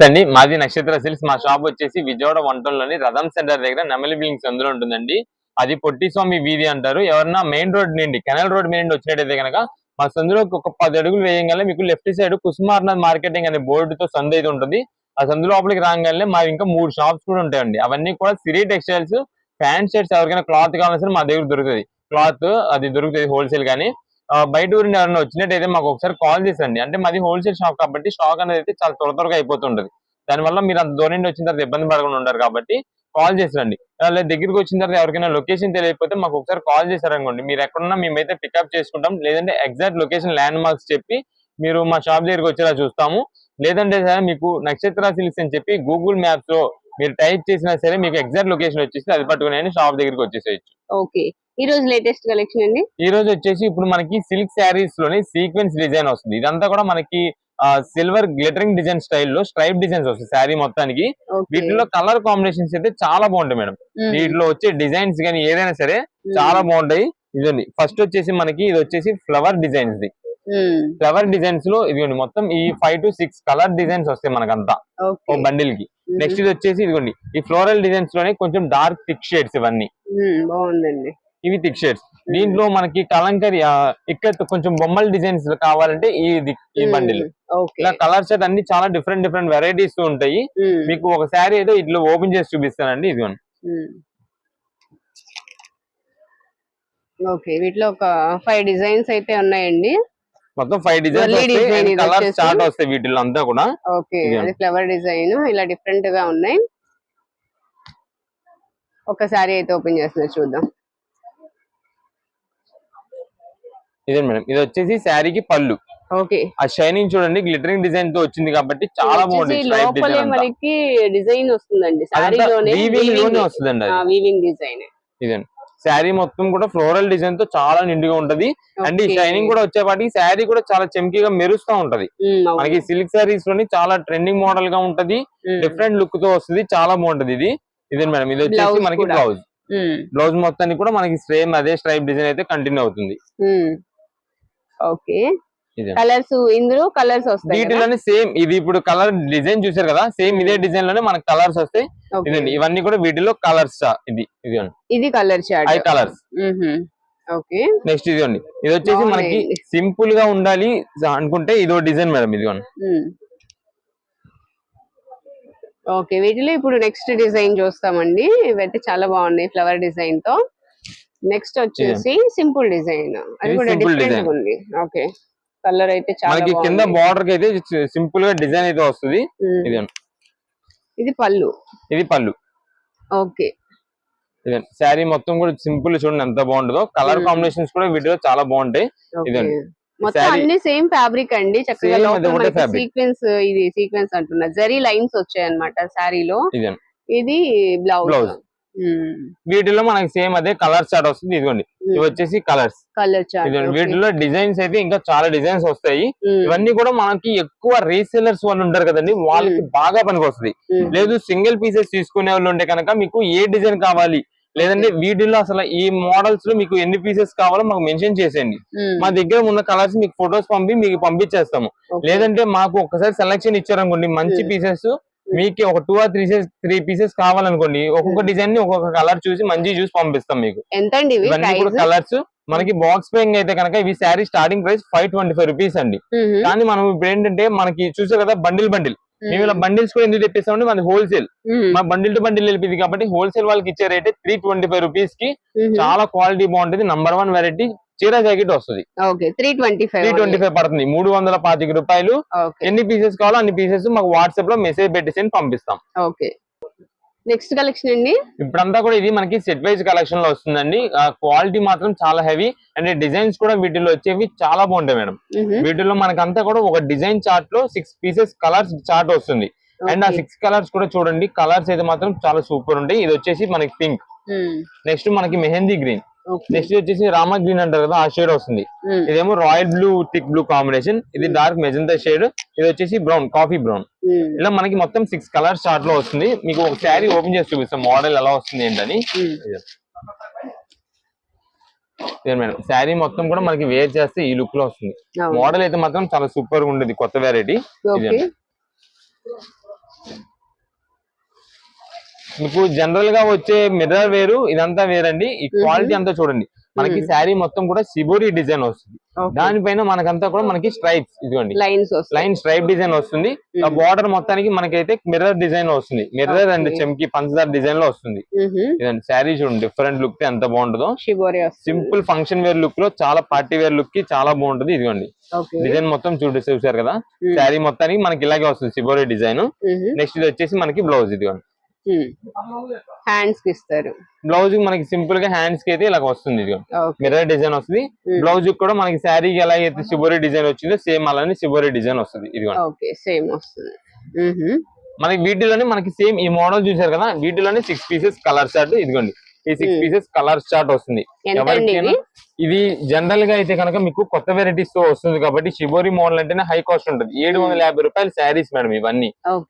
నమస్తే అండి. మాది నక్షత్ర సిల్స్ మా షాప్ వచ్చేసి విజయవాడ వంటల్లోని రథం సెంటర్ దగ్గర నెమలి బిల్డింగ్స్ అందులో ఉంటుందండి. అది పొట్టిస్వామి వీధి అంటారు. ఎవరన్నా మెయిన్ రోడ్ నుండి కెనల్ రోడ్ నుండి వచ్చినట్టయితే కనుక మా సందులో ఒక పది అడుగులు వేయగానే మీకు లెఫ్ట్ సైడ్ కుసుమార్నాథ్ మార్కెటింగ్ అనే బోర్డుతో సందు అయితే ఉంటుంది. ఆ సందు లోపలికి రాగానే మా ఇంకా మూడు షాప్స్ కూడా ఉంటాయండి. అవన్నీ కూడా సిరి టెక్స్టైల్స్ ప్యాంట్ షర్ట్స్ ఎవరికైనా క్లాత్ కావాల్సిన మా దగ్గర దొరుకుతుంది. క్లాత్ అది దొరుకుతుంది హోల్సేల్ కానీ బయట ఊరిని ఎవరైనా వచ్చినట్టయితే మాకు ఒకసారి కాల్ చేసండి అంటే మాది హోల్సేల్ షాప్ కాబట్టి స్టాక్ అనేది అయితే చాలా త్వర త్వరగా అయిపోతుంటది. దానివల్ల మీరు అంత దూరం నుండి వచ్చిన తర్వాత ఇబ్బంది పడకుండా ఉండరు కాబట్టి కాల్ చేసిరండి లేదా దగ్గరికి వచ్చిన తర్వాత ఎవరికైనా లొకేషన్ తెలియకపోతే మాకు ఒకసారి కాల్ చేశారనుకోండి. మీరు ఎక్కడున్నా మేమైతే పికప్ చేసుకుంటాం. లేదంటే ఎగ్జాక్ట్ లొకేషన్ ల్యాండ్ మార్క్స్ చెప్పి మీరు మా షాప్ దగ్గరికి వచ్చేలా చూస్తాము. లేదంటే సరే మీకు నక్షత్ర సిల్క్స్ అని చెప్పి గూగుల్ మ్యాప్స్లో మీరు టైప్ చేసినా సరే మీకు ఎగ్జాక్ట్ లొకేషన్ వచ్చేసి అది పట్టుకుని షాప్ దగ్గరికి వచ్చేసేయచ్చు. ఓకే. ఈ రోజు లేటెస్ట్ కలెక్షన్ అండి? ఈ రోజు వచ్చేసి ఇప్పుడు మనకి సిల్క్ శారీస్లోని సీక్వెన్స్ డిజైన్ వస్తుంది. ఇదంతా కూడా మనకి సిల్వర్ గ్లిటరింగ్ డిజైన్ స్టైల్లో స్ట్రైప్ డిజైన్స్ వస్తాయి శారీ మొత్తానికి. వీటిలో కలర్ కాంబినేషన్స్ అయితే చాలా బాగుంటాయి మేడం. వీటిలో వచ్చే డిజైన్స్ కానీ ఏదైనా సరే చాలా బాగుంటాయి. ఇదండి ఫస్ట్ వచ్చేసి మనకి ఇది వచ్చేసి ఫ్లవర్ డిజైన్స్ ది. ఫ్లవర్ డిజైన్స్లో ఇదిగోండి మొత్తం ఈ five to six colour designs వస్తాయి మనకంతా. ఒక బండిల్కి. నెక్స్ట్ ఇది వచ్చేసి ఇదిగోండి ఈ ఫ్లోరల్ డిజైన్స్లోనే కొంచెం డార్క్ థిక్ షేడ్స్ ఇవన్నీ. బాగుందండి. ఇవి థిక్ షేడ్స్ దీంట్లో మనకి కలంకరి ఇక్కడ కొంచెం బొమ్మల డిజైన్స్ కావాలంటే ఈ ఈ బండిల్ ఇలా కలర్ సెట్ అన్ని చాలా డిఫరెంట్ డిఫరెంట్ వెరైటీస్ ఉంటాయి. మీకు ఒక శారీ ఏదో ఇట్లా ఓపెన్ చేసి చూపిస్తానండి మ్మ్. ఓకే వీటిలో ఒక ఫైవ్ డిజైన్స్ అయితే ఉన్నాయండి మొత్తం ఫైవ్ డిజైన్స్ ఇది కలర్. స్టార్ట్ వస్తాయి వీటిలో అంతా కూడా ఓకే. అది ఫ్లవర్ డిజైన్ ఇలా డిఫరెంట్గా ఉన్నాయి ఒక సారీ అయితే ఓపెన్ చేస్తున్నా చూద్దాం ఇదే మేడం. ఇది వచ్చేసి శారీకి పళ్ళు. ఓకే. ఆ షైనింగ్ చూడండి గ్లిటరింగ్ డిజైన్తో వచ్చింది కాబట్టి చాలా బాగుంది స్ట్రైప్ లోపలే డిజైన్ మనకి డిజైన్ వస్తుందండి. అదంతా సారీలోనే weaving లోనే వస్తుందండి అది. వీవింగ్ డిజైన్ ఇదండి శారీ మొత్తం కూడా ఫ్లోరల్ డిజైన్తో చాలా నిండుగా ఉంటది. అండ్ ఈ షైనింగ్ కూడా వచ్చేపాటికి శారీ కూడా చాలా చెంకిగా మెరుస్తూ ఉంటది. మనకి సిల్క్ శారీస్లోని చాలా ట్రెండింగ్ మోడల్గా ఉంటది. డిఫరెంట్ లుక్తో వస్తుంది. చాలా బాగుంటది ఇది. ఇదే మేడం. ఇది వచ్చేసి మనకి. బ్లౌజ్. బ్లౌజ్ మొత్తానికి కూడా మనకి సేమ్ అదే స్ట్రైప్ డిజైన్ అయితే కంటిన్యూ అవుతుంది. ఓకే. ఇదే. కలర్స్ ఇందులో కలర్స్ వస్తాయి? వీటిలోనే సేమ్. ఇది ఇప్పుడు కలర్ డిజైన్ చూసారు కదా? సేమ్ ఇదే డిజైన్లోనే మనకి కలర్స్ వస్తాయి. ఇదండి. ఇవన్నీ కూడా వీటిలో కలర్స్ ఇది ఇది ఇది కలర్ ఐ చార్ట్ కలర్స్ ఓకే. నెక్స్ట్ ఇదిగోండి ఇది వచ్చేసి మనకి. సింపుల్గా ఉండాలి. అనుకుంటే ఇదో డిజైన్ మేడం ఇదిగోండి ఓకే. వీటిలో ఇప్పుడు నెక్స్ట్ డిజైన్ చూస్తామండి. ఇవైతే చాలా బాగున్నాయి ఫ్లవర్ డిజైన్తో నెక్స్ట్ వచ్చేసి సింపుల్ డిజైన్. అది కూడా డిఫరెంట్. ఉంది. ఓకే కలర్ అయితే చాలా మనకి కింద బార్డర్కి అయితే సింపుల్గా డిజైన్ అయితే వస్తుంది. ఇదిగోండి ఇది పళ్ళు. ఇది పళ్ళు. ఓకే శారీ మొత్తం కూడా సింపుల్ చూడండి ఎంత బాగుంటుందో. కలర్. కాంబినేషన్స్ కూడా వీటిలో చాలా బాగుంటాయి. ఇదండి. మొత్తం అన్ని సేమ్ ఫ్యాబ్రిక్ అండి. చక్కగా. సీక్వెన్స్ ఇది సీక్వెన్స్ అంటున్నా జరీ లైన్స్ వచ్చాయి అనమాట శారీలో. ఇది బ్లౌజ్. వీటిలో మనకి సేమ్ అదే కలర్ స్టార్ట్ వస్తుంది. ఇదిగోండి. ఇవి వచ్చేసి కలర్స్. కలర్ చార్ట్ వీటిలో డిజైన్స్ అయితే ఇంకా చాలా డిజైన్స్ వస్తాయి. ఇవన్నీ కూడా మనకి ఎక్కువ రీసెలర్స్ వాళ్ళు ఉంటారు కదండి. వాళ్ళకి బాగా పనికి వస్తుంది. లేదు సింగిల్ పీసెస్ తీసుకునే వాళ్ళు ఉంటే కనుక మీకు ఏ డిజైన్ కావాలి? లేదంటే వీటిలో అసలు ఈ మోడల్స్లో మీకు ఎన్ని పీసెస్ కావాలో మాకు మెన్షన్ చేసేయండి. మా దగ్గర ఉన్న కలర్స్ మీకు ఫొటోస్ పంపి మీకు పంపించేస్తాము. లేదంటే మాకు ఒకసారి సెలెక్షన్ ఇచ్చారనుకోండి మంచి. పీసెస్ మీకు ఒక two or three three pieces కావాలనుకోండి ఒక్కొక్క డిజైన్ని ఒక్కొక్క కలర్ చూసి మంచి చూసి పంపిస్తాం మీకు. ఎంత కలర్స్ మనకి బాక్స్ పేయింగ్ అయితే కనుక ఇవి sari starting price five twenty five rupees అండి. కానీ మనం ఇప్పుడు ఏంటంటే మనకి చూసే కదా బండిల్ బండిల్ మేము ఇలా బండిల్స్ కూడా ఎందుకు తెప్పిస్తామంటే మనది హోల్సేల్ మా బండిల్ టు బండిల్ వెళ్ళిపోయింది కాబట్టి హోల్సేల్ వాళ్ళకి ఇచ్చే రేట్ త్రీ ట్వంటీ ఫైవ్ రూపీస్కి చాలా క్వాలిటీ బాగుంటుంది. నంబర్ వన్ వెరైటీ చీర జాకెట్ వస్తుంది. Three twenty three five twenty five పడుతుంది. మూడు వందల పాతిక రూపాయలు. ఎన్ని పీసెస్ కావాలో అన్ని పీసెస్ మాకు వాట్సాప్లో మెసేజ్ పెట్టేసి పంపిస్తాం. ఓకే. నెక్స్ట్ కలెక్షన్ అండి? ఇప్పుడంతా కూడా ఇది మనకి సెట్ వైజ్ కలెక్షన్లో వస్తుందండి. క్వాలిటీ మాత్రం చాలా హెవీ అండ్ డిజైన్స్ కూడా వీటిలో వచ్చేవి చాలా బాగుంటాయి మేడం. వీటిలో మనకంతా కూడా ఒక డిజైన్ చార్ట్లో సిక్స్ పీసెస్ కలర్స్ చార్ట్ వస్తుంది. అండ్ ఆ. సిక్స్ కలర్స్ కూడా చూడండి. కలర్స్ అయితే మాత్రం చాలా సూపర్ ఉంటాయి. ఇది వచ్చేసి మనకి పింక్. నెక్స్ట్ మనకి మెహందీ గ్రీన్ నెక్స్ట్ వచ్చేసి రామా గ్రీన్ అంటారు కదా ఆ షేడ్ వస్తుంది. మ్మ్. ఇదేమో royal blue thick blue combination. ఇది డార్క్ మెజంతా షేడ్ ఇది వచ్చేసి బ్రౌన్ కాఫీ బ్రౌన్. ఇలా మనకి మొత్తం సిక్స్ కలర్స్ చార్ట్లో వస్తుంది. మీకు ఒక శారీ ఓపెన్ చేసి చూపిస్తాం మోడల్ ఎలా వస్తుంది ఏంటని. ఇదే. మేడం శారీ మొత్తం కూడా మనకి వేర్ చేస్తే ఈ లుక్లో వస్తుంది. మోడల్ అయితే మాత్రం చాలా సూపర్గా ఉండేది కొత్త వెరైటీ మీకు జనరల్గా వచ్చే మిర్రర్ వేరు ఇదంతా వేరండి. ఈ క్వాలిటీ అంతా చూడండి. మనకి శారీ మొత్తం కూడా సిబోరి డిజైన్ వస్తుంది. దానిపైన మనకంతా కూడా మనకి స్ట్రైప్స్ ఇదిగోండి. లైన్ స్ట్రైప్ డిజైన్ వస్తుంది. ఆ బార్డర్ మొత్తానికి మనకైతే మిర్రర్ డిజైన్ వస్తుంది. Mirror and. చెంకి పంచదార డిజైన్లో వస్తుంది. ఇదండి శారీ చూడండి. డిఫరెంట్ లుక్ ఎంత బాగుంటుందో. సింపుల్ ఫంక్షన్ వేర్ లుక్లో చాలా పార్టీ వేర్ లుక్కి చాలా బాగుంటుంది. ఇదిగోండి. డిజైన్ మొత్తం చూడు చూసారు కదా? శారీ మొత్తానికి మనకి ఇలాగే వస్తుంది సిబోరి డిజైన్ నెక్స్ట్ ఇది వచ్చేసి మనకి బ్లౌజ్ ఇదిగోండి. హ్యాండ్స్కి ఇస్తారు బ్లౌజ్ మనకి సింపుల్గా హ్యాండ్స్కి అయితే ఇలా వస్తుంది ఓకే. మిర్రర్ డిజైన్ వస్తుంది. బ్లౌజ్ కూడా మనకి శారీకి ఎలా అయితే సిబోరి డిజైన్ వచ్చిందో సేమ్ అలానే సిబోరి డిజైన్ వస్తుంది ఇదిగోండి ఓకే సేమ్ వస్తుంది. మనకి వీటిలోనే మనకి సేమ్ ఈ మోడల్ చూసారు కదా వీటిలోనే సిక్స్ పీసెస్ కలర్ చార్ట్ ఇదిగోండి. ఈ సిక్స్. పీసెస్ కలర్ చార్ట్ వస్తుంది. ఇది? జనరల్గా అయితే కనుక మీకు కొత్త వెరైటీస్తో వస్తుంది కాబట్టి షిబోరి మోడల్ అంటేనే హై కాస్ట్ ఉంటుంది. ఏడు వందల యాభై రూపాయలు శారీస్ మేడం ఇవన్నీ.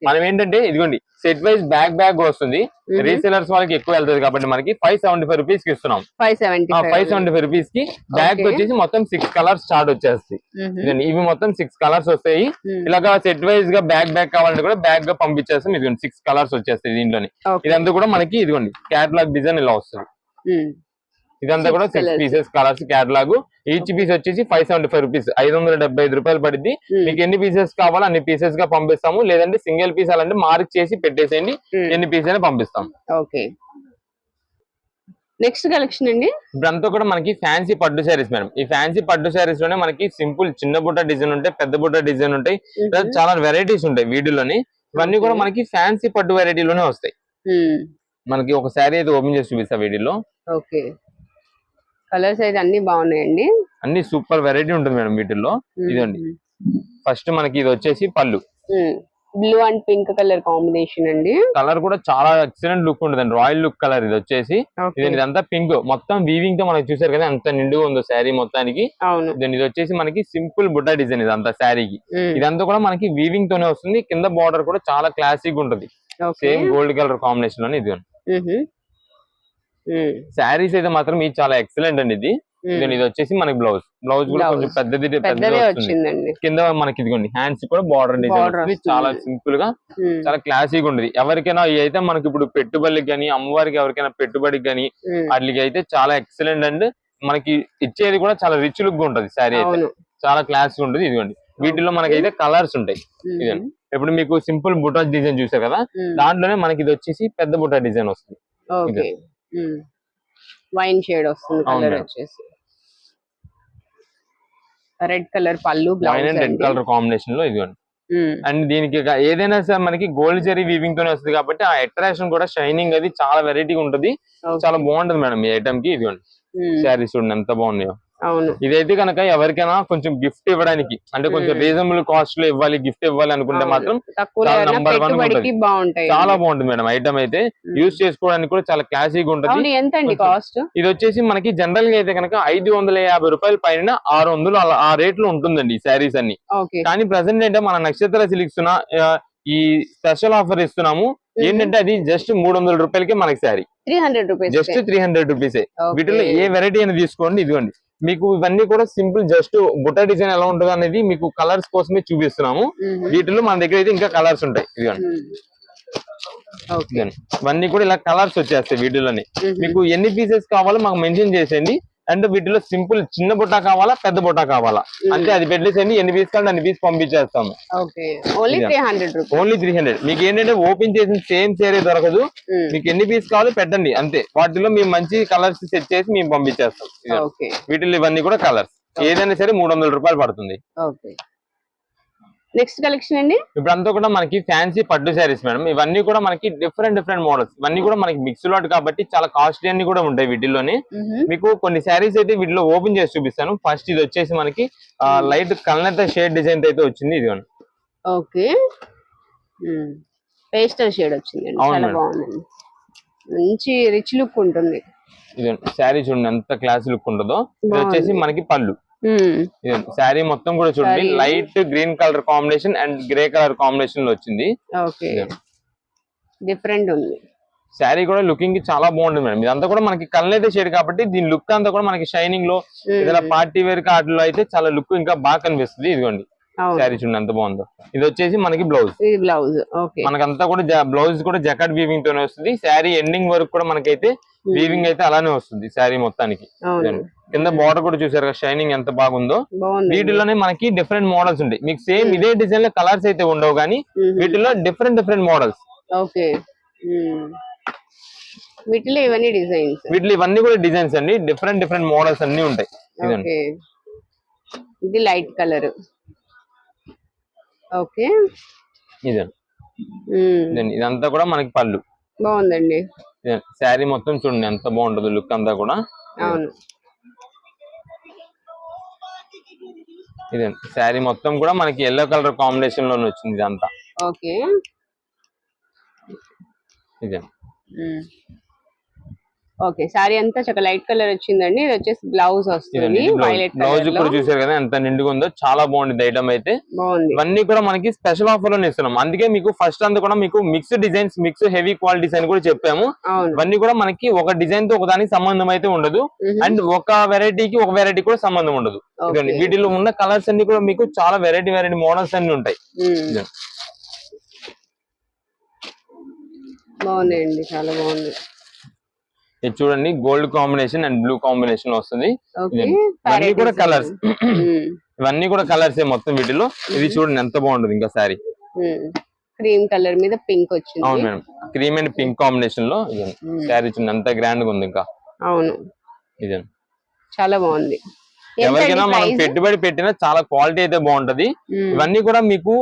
మనం ఏంటంటే ఇదిగోండి సెట్ వైజ్ బ్యాగ్ బ్యాగ్ వస్తుంది. రీసెలర్స్ వాళ్ళకి ఎక్కువ వెళ్తుంది కాబట్టి మనకి ఫైవ్ సెవెంటీ ఫైవ్ రూపీస్కి ఇస్తున్నాం. ఫైవ్ సెవెంటీ ఫైవ్ రూపీస్కి బ్యాగ్. వచ్చేసి మొత్తం సిక్స్ కలర్స్ స్టార్ట్ వచ్చేస్తాయి. ఇవి మొత్తం సిక్స్ కలర్స్ వస్తాయి. ఇలాగా సెట్ వైజ్గా బ్యాగ్ బ్యాగ్ కావాలంటే కూడా బ్యాగ్గా పంపించేస్తాం. ఇదిగోండి సిక్స్ కలర్స్ వచ్చేస్తాయి దీంట్లోని. ఇదంతా కూడా మనకి ఇదిగోండి క్యాటలాగ్ డిజైన్ ఇలా వస్తుంది. ఇదంతా కూడా six. Pieces colours catalogue each piece వచ్చేసి ఫైవ్ సెవెంటీ ఫైవ్ రూపీస్ ఐదు వందల డెబ్బై ఐదు రూపాయలు పడింది మీకు ఎన్ని పీసెస్ కావాలో అన్ని పీసెస్గా పంపిస్తాము. లేదంటే సింగిల్ పీస్ అలాంటి మార్క్ చేసి పెట్టేసేయండి. ఎన్ని పీస్ అయినా పంపిస్తాం. ఓకే నెక్స్ట్ కలెక్షన్ అండి? ఇప్పుడంతా కూడా మనకి ఫ్యాన్సీ పట్టు శారీస్ మేడం ఈ ఫ్యాన్సీ పట్టు శారీస్లోనే మనకి సింపుల్ చిన్న బుట్ట డిజైన్ ఉంటాయి పెద్ద బుట్ట డిజైన్ ఉంటాయి. ఇలా చాలా వెరైటీస్ ఉంటాయి వీటిలోని. ఇవన్నీ కూడా. మనకి ఫ్యాన్సీ పట్టు వెరైటీలోనే వస్తాయి. మనకి ఒక శారీ అయితే ఓపెన్ చేసి చూపిస్తా వీటిలో ఓకే కలర్స్ అయితే అన్ని బాగున్నాయండి. అన్ని సూపర్ వెరైటీ ఉంటుంది మేడం వీటిల్లో. ఇదండి ఫస్ట్ మనకి ఇది వచ్చేసి పళ్ళు. Blue and pink colour combination అండి. కలర్ కూడా చాలా ఎక్సలెంట్ లుక్ ఉంటుంది రాయల్ లుక్ కలర్ ఇది వచ్చేసి. ఇది ఇదంతా పింక్. మొత్తం వీవింగ్తో మనకి చూసారు కదా ఎంత నిండుగా ఉందో శారీ మొత్తానికి. ఇది ఇది వచ్చేసి మనకి సింపుల్ బుట్ట డిజైన్ ఇదంతా శారీకి. మ్మ్. ఇదంతా కూడా మనకి వీవింగ్ తోనే వస్తుంది. కింద బార్డర్ కూడా చాలా క్లాసిక్ ఉంటుంది. సేమ్ గోల్డ్ కలర్ కాంబినేషన్లోనే ఇది. శారీస్ అయితే మాత్రం ఇది చాలా ఎక్సలెంట్ అండి ఇది. ఇది వచ్చేసి మనకి బ్లౌజ్ బ్లౌజ్ కూడా. కొంచెం పెద్దది పెద్దది కింద మనకి ఇదిగోండి హ్యాండ్స్ కూడా బార్డర్ డిజైన్. చాలా సింపుల్గా. చాలా క్లాసిక్ ఉంటుంది ఎవరికైనా అయితే మనకి ఇప్పుడు పెట్టుబడికి కానీ అమ్మవారికి ఎవరికైనా పెట్టుబడికి కానీ. వాటికి అయితే చాలా ఎక్సలెంట్ అండ్ మనకి ఇచ్చేది కూడా చాలా రిచ్ లుక్ ఉంటుంది శారీ అయితే. చాలా క్లాస్ ఉంటుంది ఇదిగోండి. వీటిలో మనకైతే కలర్స్ ఉంటాయి. ఇదండి. ఇప్పుడు మీకు సింపుల్ బుటా డిజైన్ చూసారు కదా. దాంట్లోనే మనకి ఇది వచ్చేసి పెద్ద బుటా డిజైన్ వస్తుంది. వైన్ షేడ్ వస్తుంది కలర్. వచ్చేసి. రెడ్ కలర్ పళ్ళు వైన్ అండ్ రెడ్ కలర్ కాంబినేషన్లో ఇదిగోండి అండ్ దీనికి ఏదైనా సరే మనకి గోల్డ్ జరీ వీవింగ్ తోనే వస్తుంది కాబట్టి ఆ అట్రాక్షన్ కూడా షైనింగ్ అది చాలా వెరైటీగా ఉంటుంది. చాలా బాగుంటది మేడం ఈ ఐటమ్కి ఇదిగోండి. శారీస్ చూడండి ఎంత బాగున్నాయో. అవును. ఇదైతే కనుక ఎవరికైనా కొంచెం గిఫ్ట్ ఇవ్వడానికి అంటే కొంచెం. రీజనబుల్ కాస్ట్లో ఇవ్వాలి గిఫ్ట్ ఇవ్వాలి అనుకుంటే. మాత్రం one పెట్టుబడికి బాగుంటాయి. చాలా బాగుంటుంది మేడం ఐటమ్ అయితే. యూజ్ చేసుకోవడానికి కూడా చాలా క్లాసిక్ ఉంటుంది. అవును ఎంత అండి కొంచెం- కాస్ట్ ఇది వచ్చేసి మనకి జనరల్గా అయితే కనుక ఐదు వందల యాభై రూపాయల పైన ఆరు వందలు అలా ఆ రేట్లో ఉంటుందండి ఈ శారీస్ అన్ని. కానీ ప్రజెంట్ ఏంటంటే మన నక్షత్ర సిల్క్స్ ఈ స్పెషల్ ఆఫర్ ఇస్తున్నాము. ఏంటంటే అది జస్ట్ మూడు వందల రూపాయలకే మనకి sari three hundred rupees just three hundred రూపీసే వీటిలో ఏ వెరైటీ అయినా తీసుకోండి ఇదిగోండి. మీకు ఇవన్నీ కూడా సింపుల్ జస్ట్ బుట్ట డిజైన్ ఎలా ఉంటుంది అనేది మీకు కలర్స్ కోసమే చూపిస్తున్నాము. వీటిలో మన దగ్గర అయితే ఇంకా కలర్స్ ఉంటాయి. ఇదిగోండి. ఇవన్నీ కూడా ఇలా కలర్స్ వచ్చేస్తాయి వీటిలోనే. మీకు ఎన్ని పీసెస్ కావాలో మాకు మెన్షన్ చేసేయండి. అండ్ వీటిలో సింపుల్ చిన్న బుట్ట కావాలా పెద్ద బుట్ట కావాలా? అంటే అది పెట్టేసేయండి ఎన్ని పీస్ కావాలి అన్ని పీస్ పంపించేస్తాము. ఓన్లీ. త్రీ హండ్రెడ్ మీకు ఏంటంటే ఓపెన్ చేసిన సేమ్ సేరే దొరకదు. మీకు ఎన్ని పీస్ కావాలో పెట్టండి అంతే. వాటిలో మేము మంచి కలర్స్ సెట్ చేసి మేము పంపించేస్తాం. వీటిలో ఇవన్నీ కూడా కలర్స్ ఏదైనా సరే మూడు వందల రూపాయలు పడుతుంది. నెక్స్ట్ కలెక్షన్ అండి? ఇప్పుడు అంతా కూడా మనకి ఫ్యాన్సీ పట్టు శారీస్ మేడం ఇవన్నీ కూడా మనకి డిఫరెంట్ డిఫరెంట్ మోడల్స్ ఇవన్నీ కూడా మనకి మిక్స్ లాట్ కాబట్టి చాలా కాస్ట్లీ అన్ని కూడా ఉంటాయి వీటిలోనే మీకు కొన్ని శారీస్ అయితే వీటిలో ఓపెన్ చేసి చూపిస్తాను. ఫస్ట్ ఇది వచ్చేసి మనకి లైట్ కలనత షేడ్ డిజైన్ అయితే వచ్చింది ఇది ఓకే. పేస్టల్ షేడ్ చాలా. బాగుందండి. మంచి రిచ్ లుక్ ఉంటుంది. ఇది శారీ చూడండి ఎంత క్లాస్ లుక్ ఉంటుందో. ఇది. వచ్చేసి మనకి పళ్ళు. శారీ మొత్తం కూడా చూడండి. Light green colour combination and grey colour కాంబినేషన్లో వచ్చింది. డిఫరెంట్ ఉంది. శారీ కూడా లుకింగ్కి చాలా బాగుంటుంది మేడం. ఇదంతా కూడా మనకి కళ్ళైతే షేడ్ కాబట్టి దీని లుక్ అంతా కూడా మనకి షైనింగ్లో మ్మ్. ఏదైనా పార్టీ వేర్ కార్డులో అయితే చాలా లుక్ ఇంకా బాగా కనిపిస్తుంది. ఇదిగోండి. శారీ చూడండి ఎంత బాగుందో. ఇది వచ్చేసి మనకి బ్లౌజ్. Blouse okay. మనకంతా కూడా బ్లౌజ్ కూడా జకాట్ వీవింగ్ తోనే వస్తుంది. శారీ ఎండింగ్ వరకు కూడా మనకైతే వీవింగ్ అయితే అలానే వస్తుంది శారీ మొత్తానికి. కింద బార్డర్ కూడా చూసారు కదా షైనింగ్ ఎంత బాగుందో. వీటిలోనే మనకి డిఫరెంట్ మోడల్స్ ఉంటాయి. మీకు సేమ్ Hmm. ఇదే డిజైన్లో కలర్స్ అయితే ఉండవు కానీ వీటిలో డిఫరెంట్ డిఫరెంట్ మోడల్స్ ఓకే. వీటిలో ఇవన్నీ డిజైన్స్ వీటిలో ఇవన్నీ కూడా డిజైన్స్ అండి. డిఫరెంట్ డిఫరెంట్ మోడల్స్ అన్ని ఉంటాయి. ఇది లైట్ కలర్ ఓకే. ఇదండి ఇదంతా కూడా మనకి పళ్ళు. బాగుందండి. శారీ మొత్తం చూడండి ఎంత బాగుంటుంది లుక్ అంతా కూడా. అవును. ఇదండి శారీ మొత్తం కూడా మనకి ఎల్లో కలర్ కాంబినేషన్లోనే వచ్చింది ఇదంతా. ఓకే. ఇదండి ఓకే సారీ అంతా చక్క లైట్ కలర్ వచ్చిందండి. ఇది వచ్చేసి బ్లౌజ్ వస్తుంది వైలెట్ బ్లౌజ్. లో. కూడా చూసారు కదా ఎంత నిండుగా ఉందో. చాలా బాగుంది ఐటమ్ అయితే. బాగుంది. ఇవన్నీ కూడా మనకి స్పెషల్ ఆఫర్లోనే ఇస్తున్నాం. అందుకే మీకు ఫస్ట్ అంతా కూడా మీకు mix designs mix heavy qualities అని కూడా చెప్పాము. ఇవన్నీ కూడా మనకి ఒక డిజైన్తో ఒక దానికి సంబంధం అయితే ఉండదు. అండ్ ఒక వెరైటీకి ఒక వెరైటీ కూడా సంబంధం ఉండదు. వీటిలో ఉన్న కలర్స్ అన్ని కూడా మీకు చాలా వెరైటీ వెరైటీ మోడల్స్ అన్ని ఉంటాయి. బాగున్నాయండి చాలా బాగుంది. ఇది చూడండి gold combination and blue combination వస్తుంది. ఇవన్నీ కూడా కలర్స్. ఇవన్నీ కూడా కలర్స్ మొత్తం వీటిలో. ఇది చూడండి ఎంత బాగుంటుంది ఇంకా సారీ క్రీమ్ కలర్ మీద పింక్ వచ్చింది. అవును మేడం. క్రీమ్ అండ్ పింక్ కాంబినేషన్లో. శారీ చూడండి ఎంత గ్రాండ్గా ఉంది ఇంకా. అవును. ఇదండి. చాలా బాగుంది. ఎవరికైనా మనం పెట్టుబడి పెట్టినా చాలా క్వాలిటీ అయితే బాగుంటది. ఇవన్నీ కూడా మీకు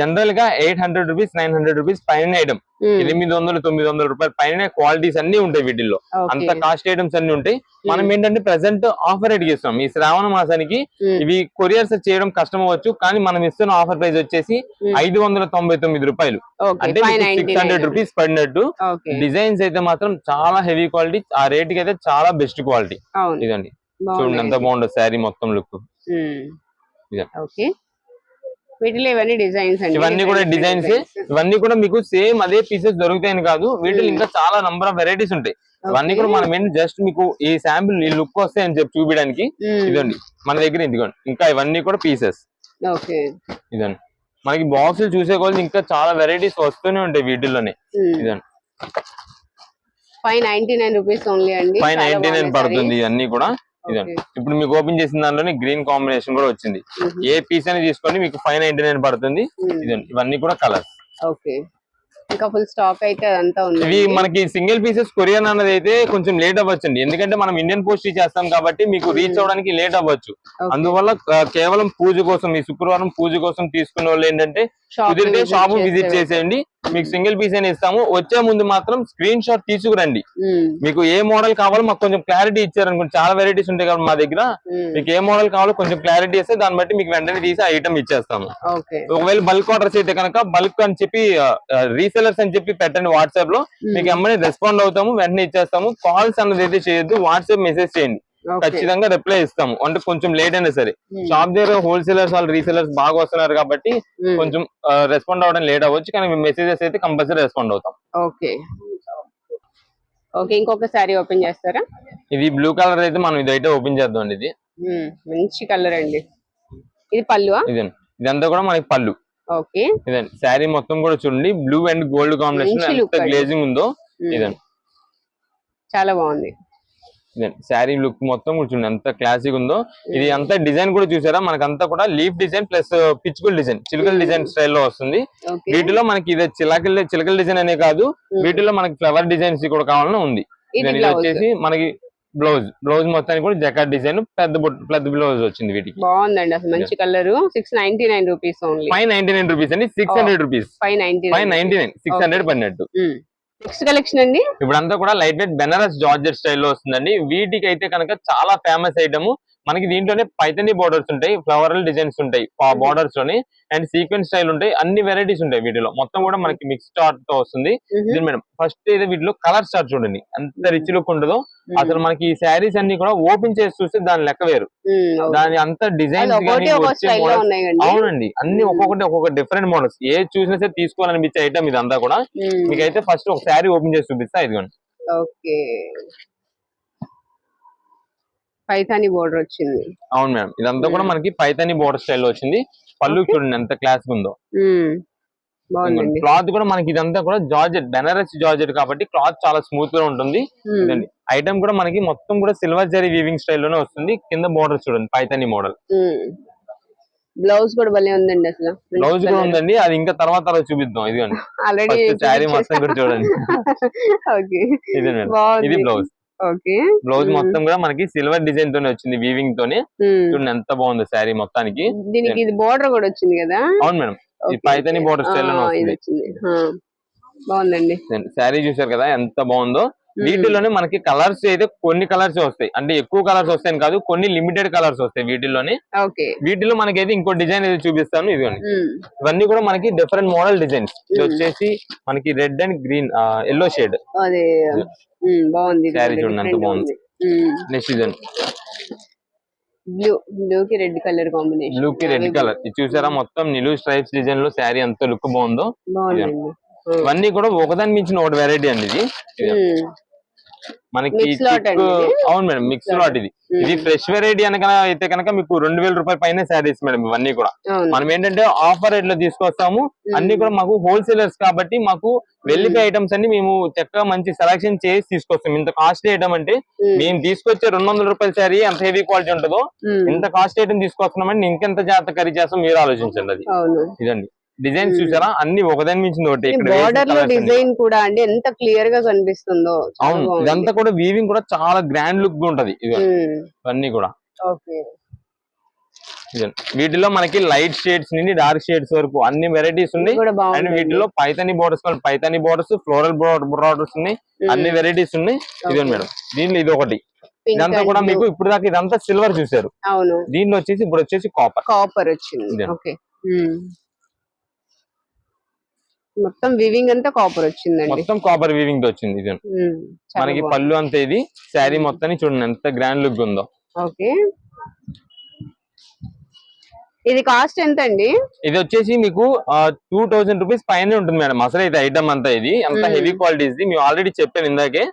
జనరల్గా eight hundred rupees nine hundred rupees పైన ఐటమ్ ఎనిమిది వందలు తొమ్మిది వందల రూపాయలు పైన క్వాలిటీస్ అన్ని ఉంటాయి వీటిల్లో. అంత కాస్ట్ ఐటమ్స్ అన్ని ఉంటాయి. మనం ఏంటంటే ప్రెసెంట్ ఆఫర్ రేట్ ఇస్తాం ఈ శ్రావణ మాసానికి ఇవి కొరియర్స్ చేయడం కష్టం అవ్వచ్చు. కానీ మనం ఇస్తున్న ఆఫర్ ప్రైస్ వచ్చేసి ఐదు వందల తొంభై తొమ్మిది రూపాయలు. అంటే సిక్స్ హండ్రెడ్ రూపీస్ పడినట్టు డిజైన్స్ అయితే మాత్రం చాలా హెవీ క్వాలిటీ ఆ రేట్కి అయితే చాలా బెస్ట్ క్వాలిటీ ఇదండి. చూడండి ఎంత బాగుంటుంది శారీ మొత్తం లుక్. ఓకే. వీటిలో ఇవన్నీ డిజైన్స్ అండి. ఇవన్నీ కూడా డిజైన్స్. ఇవన్నీ కూడా మీకు సేమ్ అదే పీసెస్ దొరుకుతాయని కాదు. వీటిలో Hmm. ఇంకా చాలా నంబర్ ఆఫ్ వెరైటీస్ ఉంటాయి. ఇవన్నీ. కూడా మనం ఏంటి జస్ట్ మీకు ఈ శాంపిల్ ఈ లుక్ వస్తాయి అని చెప్పి చూపించడానికి మ్మ్. ఇదండి. మన దగ్గర ఇదిగోండి. ఇంకా ఇవన్నీ కూడా పీసెస్ ఇదండి. మనకి బాక్సులు చూసే కొద్ది ఇంకా చాలా వెరైటీస్ వస్తూనే ఉంటాయి వీటిల్లోనే. ఇదండి. Five ninety nine rupees only అండి ఫైవ్ నైన్టీ నైన్ పడుతుంది ఇవన్నీ కూడా. ఇదండి. ఇప్పుడు మీకు ఓపెన్ చేసిన దానిలోనే గ్రీన్ కాంబినేషన్ కూడా వచ్చింది. ఏ పీస్ అని తీసుకోండి మీకు ఫైవ్ నైన్టీ నైన్ పడుతుంది. ఇదండి ఇవన్నీ కూడా కలర్స్ ఓకే ఇంకా ఫుల్ స్టాక్ అయితే అదంతా ఉంది ఇవి మనకి సింగిల్ పీసెస్ కొరియన్ అన్నది అయితే కొంచెం లేట్ అవ్వచ్చండి. ఎందుకంటే మనం ఇండియన్ పోస్ట్ చేస్తాం కాబట్టి మీకు రీచ్ అవ్వడానికి లేట్ అవ్వచ్చు. అందువల్ల కేవలం పూజ కోసం ఈ శుక్రవారం పూజ కోసం తీసుకున్న వాళ్ళు ఏంటంటే కుదిరితే షాప్ విజిట్ చేసేయండి. మీకు సింగిల్ పీస్ అని ఇస్తాము. వచ్చే ముందు మాత్రం స్క్రీన్ షాట్ తీసుకురండి. మీకు ఏ మోడల్ కావాలో మాకు కొంచెం క్లారిటీ ఇచ్చారనుకోండి. చాలా వెరైటీస్ ఉంటాయి కాబట్టి మా దగ్గర. మీకు ఏ మోడల్ కావాలో కొంచెం క్లారిటీ ఇస్తే దాన్ని బట్టి మీకు వెంటనే తీసి ఐటమ్ ఇచ్చేస్తాము. ఒకవేళ బల్క్ ఆర్డర్స్ అయితే కనుక బల్క్ అని చెప్పి రీసెలర్స్ అని చెప్పి పెట్టండి వాట్సాప్లో. మీకు ఎమ్మని రెస్పాండ్ అవుతాము వెంటనే ఇచ్చేస్తాము. కాల్స్ అన్నది అయితే చేయొద్దు వాట్సాప్ మెసేజ్ చేయండి. ఖచ్చితంగా రిప్లై ఇస్తాము. అంటే కొంచెం లేట్ అయినా సరే. షాప్ దగ్గర హోల్సేలర్స్ వాళ్ళు రీసెలర్స్ బాగా వస్తున్నారు కాబట్టి కొంచెం రెస్పాండ్ అవ్వడం లేట్ అవ్వచ్చు. కానీ మెసేజెస్ అయితే కంపల్సరీ రెస్పాండ్ అవుతాం. ఓకే. ఓకే ఇంకొక సారీ ఓపెన్ చేస్తారా? ఇది బ్లూ కలర్ అయితే మనం ఇదైతే ఓపెన్ చేద్దాం అండి ఇది. మంచి కలర్ అండి. ఇది పల్లువా ఇదండి. ఇదంతా కూడా మనకి పళ్ళు. ఓకే. ఇదండి శారీ మొత్తం కూడా చూడండి. బ్లూ అండ్ గోల్డ్ కాంబినేషన్ ఎంత. గ్లేజింగ్ ఉందో. ఇదండి చాలా బాగుంది. ఇదండి శారీ లుక్ మొత్తం కూడా చూడండి. ఎంత క్లాసిక్ ఉందో. ఇది అంతా డిజైన్ కూడా చూసారా? మనకంతా కూడా లీఫ్ డిజైన్ ప్లస్ పిచ్చుకల్ డిజైన్ చిలకల. డిజైన్ స్టైల్లో వస్తుంది. ఓకే. వీటిలో మనకి ఇది చిలకల చిలకల డిజైన్ అనే కాదు. వీటిలో మనకి ఫ్లవర్ డిజైన్స్ కూడా కావాలని ఉంది. ఇది వచ్చేసి మనకి బ్లౌజ్ బ్లౌజ్ మొత్తానికి కూడా జకాట్ డిజైన్ పెద్ద పెద్ద బ్లౌజ్ వచ్చింది వీటికి. బాగుందండి అసలు మంచి colour. Six ninety nine rupees only five ninety nine rupees అండి six hundred rupees five ninety five ninety nine six hundred. పడినట్టు నెక్స్ట్ కలెక్షన్ అండి? ఇప్పుడు అంతా కూడా లైట్ వెయిట్ బెనారస్ జార్జెట్ స్టైల్లో వస్తుందండి. వీటికి అయితే కనుక చాలా ఫేమస్ ఐటమ్ మనకి దీంట్లోనే పైతని బోర్డర్స్ ఉంటాయి ఫ్లవరల్ డిజైన్స్ ఉంటాయి ఆ. బోర్డర్స్లోని అండ్ సీక్వెన్స్ స్టైల్ ఉంటాయి అన్ని వెరైటీస్ ఉంటాయి వీటిలో. మొత్తం కూడా మనకి మిక్స్ చార్ట్తో వస్తుంది. మేడం ఫస్ట్ అయితే వీటిలో కలర్ చార్ట్ చూడండి. ఎంత రిచ్ లుక్ ఉంటుందో. అసలు మనకి ఈ శారీస్ అన్ని కూడా ఓపెన్ చేసి చూస్తే దాని లెక్క వేరు. దాని అంత ఉన్నాయండి. అవునండి. అన్ని. ఒక్కొక్కటి ఒక్కొక్క డిఫరెంట్ మోడల్స్ ఏ చూసినా సరే తీసుకోవాలనిపించే ఐటమ్ ఇదంతా కూడా. మీకైతే ఫస్ట్ ఒక శారీ ఓపెన్ చేసి చూపిస్తా ఇదిగోండి. ఓకే. పైతాని బోర్డర్ వచ్చింది. అవును మేడం ఇదంతా కూడా Mm. మనకి పైతాని బోర్డర్ స్టైల్ వచ్చింది. పళ్ళు. చూడండి ఎంత క్లాస్ ఉందో. బాగుందండి. క్లాత్ కూడా మనకి ఇదంతా కూడా జార్జెట్ బెనారస్ జార్జెట్ కాబట్టి క్లాత్ చాలా స్మూత్గా ఉంటుంది. ఐటమ్ కూడా మనకి మొత్తం కూడా సిల్వర్ జరీ వీవింగ్ స్టైల్లోనే వస్తుంది. కింద బోర్డర్ చూడండి పైతని మోడల్ బ్లౌజ్ కూడా భలే ఉందండి అసలు. బ్లౌజ్ కూడా ఉందండి. అది ఇంకా తర్వాత చూపిద్దాం. ఇదిగోండి. ఆల్రెడీ ఫస్ట్ శారీ మొత్తం కూడా చూడండి. ఇదే బ్లౌజ్ బ్లౌజ్. మొత్తం కూడా మనకి సిల్వర్ డిజైన్ తోనే వచ్చింది వీవింగ్ తోనే. చూడండి ఎంత బాగుంది శారీ మొత్తానికి దీనికి ఇది బోర్డర్ కూడా వచ్చింది కదా అవును మేడం పైతని. Border style. బాగుందండి శారీ చూసారు కదా ఎంత బాగుందో. వీటిల్లోనే మనకి కలర్స్ అయితే కొన్ని కలర్స్ వస్తాయి. అంటే ఎక్కువ కలర్స్ వస్తాయని కాదు కొన్ని లిమిటెడ్ కలర్స్ వస్తాయి వీటిల్లోనే. ఓకే. వీటిలో మనకైతే ఇంకో డిజైన్ అయితే చూపిస్తాను ఉమ్. ఇవన్నీ కూడా మనకి డిఫరెంట్ మోడల్ డిజైన్స్ ఇది. వచ్చేసి మనకి red and green yellow shade బాగుంది. Saree చూడండి బాగుంది. నెక్స్ట్ ఇదండి. బ్లూ బ్లూ కి రెడ్ కలర్ కాంబినేషన్ బ్లూ కి రెడ్ కలర్ ఇది చూసారా? మొత్తం నిలువు స్ట్రైప్స్ డిజైన్లో శారీ ఎంత లుక్ బాగుందో. ఇవన్నీ కూడా ఒకదాని మించిన ఒకటి వెరైటీ అండి ఇది. మనకి? అవును మేడం మిక్స్ లాట్ ఇది. ఇది ఫ్రెష్ వెరైటీ అనక అయితే కనుక మీకు రెండు వేల రూపాయల పైన శారీస్ మేడం ఇవన్నీ కూడా. మనం ఏంటంటే ఆఫర్ రేట్లో తీసుకొస్తాము. అన్ని కూడా మాకు హోల్సేలర్స్ కాబట్టి మాకు వెల్లిపి ఐటమ్స్ అన్ని మేము చక్కగా మంచి సెలక్షన్ చేసి తీసుకొస్తాం. ఇంత కాస్ట్లీ ఐటమ్ అంటే మేము. తీసుకొచ్చే రెండు వందల రూపాయల శారీ ఎంత హెవీ క్వాలిటీ ఉంటుందో ఇంత కాస్ట్ ఐటమ్ తీసుకొస్తున్నామంటే ఇంకెంత జాగ్రత్త ఖరీదు చేస్తాం మీరు ఆలోచించండి అది. ఇదండి. డిజైన్స్. చూసారా? అన్ని ఒకదాని మించింది ఒకటి. బార్డర్లో. డిజైన్ కూడా అండి ఎంత క్లియర్గా కనిపిస్తుందో. అవును. ఇదంతా కూడా వీవింగ్ కూడా చాలా గ్రాండ్ లుక్ ఉంటది ఇది ఉమ్, ఇవన్నీ కూడా. వీటిలో మనకి లైట్ షేడ్స్ నుండి డార్క్ షేడ్స్ వరకు అన్ని వెరైటీస్ ఇది ఉన్నాయి. అండ్ వీటిలో Paithani borders Paithani borders floral borders ఉన్నాయి. అన్ని వెరైటీస్ ఉన్నాయి. ఇదండి మేడం దీనిలో ఇది ఒకటి. ఇదంతా కూడా మీకు ఇప్పుడు దాకా ఇదంతా సిల్వర్ చూసారు. దీనిలో వచ్చేసి ఇప్పుడు వచ్చేసి కాపర్ కాపర్ వచ్చింది. ఇదే. ఓకే. మొత్తం వివింగ్ అంతా కాపర్ వచ్చిందండి. మొత్తం కాపర్ వీవింగ్తో వచ్చింది ఇది. మనకి. పళ్ళు అంతా ఇది. శారీ మొత్తాన్ని చూడండి ఎంత గ్రాండ్ లుక్ ఉందో. ఓకే. ఇది కాస్ట్ ఎంత అండి ఇది వచ్చేసి మీకు టూ థౌసండ్ రూపీస్ పైన ఉంటుంది మేడం. అసలు ఇది ఐటమ్ అంతా ఇది. అంత. హెవీ క్వాలిటీ ఇది మేము ఆల్రెడీ చెప్పాను ఇందాకే.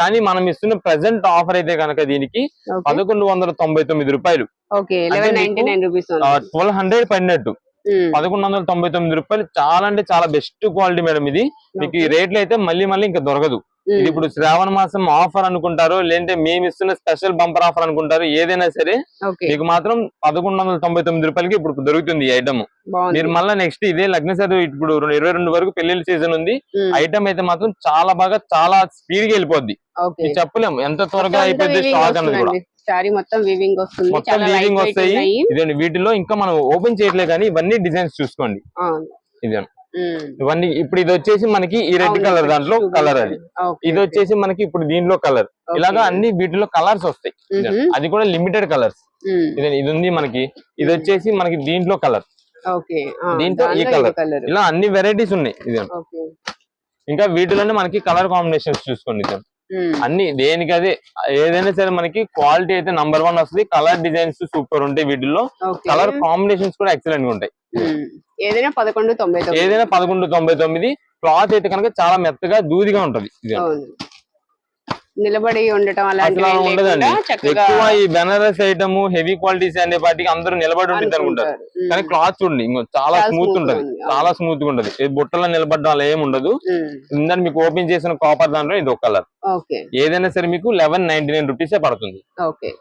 కానీ మనం ఇస్తున్న ప్రెసెంట్ ఆఫర్ అయితే కనుక దీనికి. పదకొండు వందల తొంభై తొమ్మిది రూపాయలు. ట్వెల్వ్ హండ్రెడ్ పడినట్టు. పదకొండు వందల తొంభై తొమ్మిది రూపాయలు. చాలా అంటే చాలా బెస్ట్ క్వాలిటీ మేడం ఇది. మీకు ఈ రేట్లు అయితే మళ్ళీ మళ్ళీ ఇంకా దొరకదు. ఇది ఇప్పుడు శ్రావణ మాసం ఆఫర్ అనుకుంటారు లేదంటే మేము ఇస్తున్న స్పెషల్ బంపర్ ఆఫర్ అనుకుంటారు ఏదైనా సరే మీకు మాత్రం పదకొండు వందల తొంభై తొమ్మిది రూపాయలకి ఇప్పుడు దొరుకుతుంది ఈ ఐటమ్ మీరు మళ్ళీ నెక్స్ట్ ఇదే లగ్న సరి ఇప్పుడు ఇరవై రెండు వరకు పెళ్ళిళ్ళ సీజన్ ఉంది. ఐటమ్ అయితే మాత్రం చాలా బాగా చాలా స్పీడ్గా వెళ్ళిపోద్ది. చెప్పలేము. ఎంత త్వరగా అయిపోద్ది స్టాక్ అన్నది కూడా. సారీ మొత్తం వివింగ్ వస్తుంది. మొత్తం వీవింగ్ వస్తాయి. ఇదండి వీటిలో ఇంకా మనం ఓపెన్ చేయట్లే కానీ ఇవన్నీ డిజైన్స్ చూసుకోండి. ఉమ్. ఇవన్నీ ఇప్పుడు ఇది వచ్చేసి మనకి ఈ రెడ్ కలర్ దాంట్లో. కలర్ అది. ఇది. వచ్చేసి మనకి ఇప్పుడు దీంట్లో కలర్. ఇలాగా అన్ని వీటిలో కలర్స్ వస్తాయి. అది కూడా లిమిటెడ్ కలర్స్ ఇది ఉంది మనకి. ఇది వచ్చేసి మనకి దీంట్లో కలర్ దీంట్లో ఈ. కలర్ ఇలా అన్ని వెరైటీస్ ఉన్నాయి. ఓకే. ఇంకా వీటిలోనే మనకి కలర్ కాంబినేషన్స్ చూసుకోండి అన్ని దేనికి అదే ఏదైనా సరే మనకి క్వాలిటీ అయితే నంబర్ వన్ వస్తుంది. కలర్ డిజైన్స్ సూపర్ ఉంటాయి వీటిల్లో. కలర్ కాంబినేషన్స్ కూడా ఎక్సలెంట్గా ఉంటాయి. ఏదైనా పదకొండు తొంభై ఏదైనా పదకొండు తొంభై తొమ్మిది. క్లాత్ అయితే కనుక చాలా మెత్తగా దూదిగా ఉంటది. నిలబడి ఉండటం అసలు అలాంటివి అలా ఏం ఉండదండి. లేకుండా చక్కగా ఎక్కువ ఈ బెనారస్ ఐటమ్ హెవీ క్వాలిటీస్ అనే వాటికి అందరూ నిలబడి ఉంటుంది అనుకుంటారు. కానీ క్లాత్ చూడండి ఇంకో చాలా స్మూత్ ఉంటది. చాలా స్మూత్గా ఉంటది బుట్టలో నిలబడడం అలా ఏమి ఉండదు. ఇందని మీకు ఓపెన్ చేసిన కాపర్ దాంట్లో ఇది ఒక కలర్ ఏదైనా సరే మీకు లెవెన్ నైన్టీ నైన్ రూపీసే పడుతుంది. ఓకే.